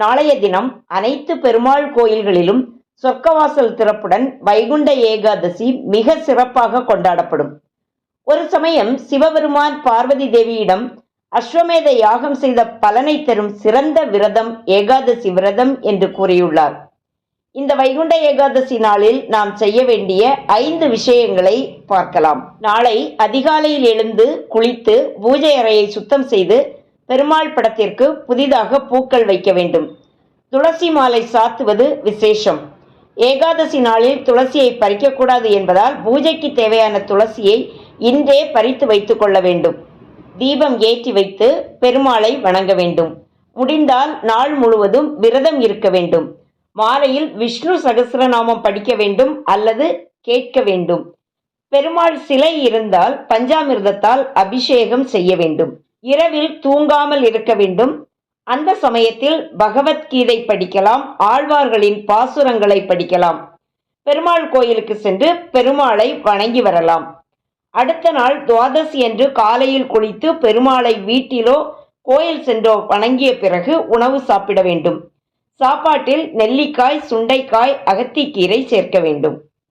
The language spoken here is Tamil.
நாளைய தினம் அனைத்து பெருமாள் கோயில்களிலும் சொர்க்கவாசல் திறப்புடன் வைகுண்ட ஏகாதசி மிக சிறப்பாக கொண்டாடப்படும். ஒரு சமயம் சிவபெருமான் பார்வதி தேவியிடம் அஸ்வமேத யாகம் செய்த பலனை தரும் சிறந்த விரதம் ஏகாதசி விரதம் என்று கூறியுள்ளார். இந்த வைகுண்ட ஏகாதசி நாளில் நாம் செய்ய வேண்டிய ஐந்து விஷயங்களை பார்க்கலாம். நாளை அதிகாலையில் எழுந்து குளித்து பூஜை அறையை சுத்தம் செய்து பெருமாள் படத்திற்கு புதிதாக பூக்கள் வைக்க வேண்டும். துளசி மாலை சாத்துவது விசேஷம். ஏகாதசி நாளில் துளசியை பறிக்கக்கூடாது என்பதால் பூஜைக்கு தேவையான துளசியை இன்றே பறித்து வைத்துக் கொள்ள வேண்டும். தீபம் ஏற்றி வைத்து பெருமாளை வணங்க வேண்டும். முடிந்தால் நாள் முழுவதும் விரதம் இருக்க வேண்டும். மாலையில் விஷ்ணு சகசிரநாமம் படிக்க வேண்டும் அல்லது கேட்க வேண்டும். பெருமாள் சிலை இருந்தால் பஞ்சாமிர்தத்தால் அபிஷேகம் செய்ய வேண்டும். இரவில் தூங்காமல் இருக்க வேண்டும். அந்த சமயத்தில் பகவத்கீதை படிக்கலாம் ஆழ்வார்களின் பாசுரங்களை படிக்கலாம். பெருமாள் கோயிலுக்கு சென்று பெருமாளை வணங்கி வரலாம். அடுத்த நாள் துவாதசி என்று காலையில் குளித்து பெருமாளை வீட்டிலோ கோயில் சென்றோ வணங்கிய பிறகு உணவு சாப்பிட வேண்டும். சாப்பாட்டில் நெல்லிக்காய் சுண்டைக்காய் அகத்திக்கீரை சேர்க்க வேண்டும்.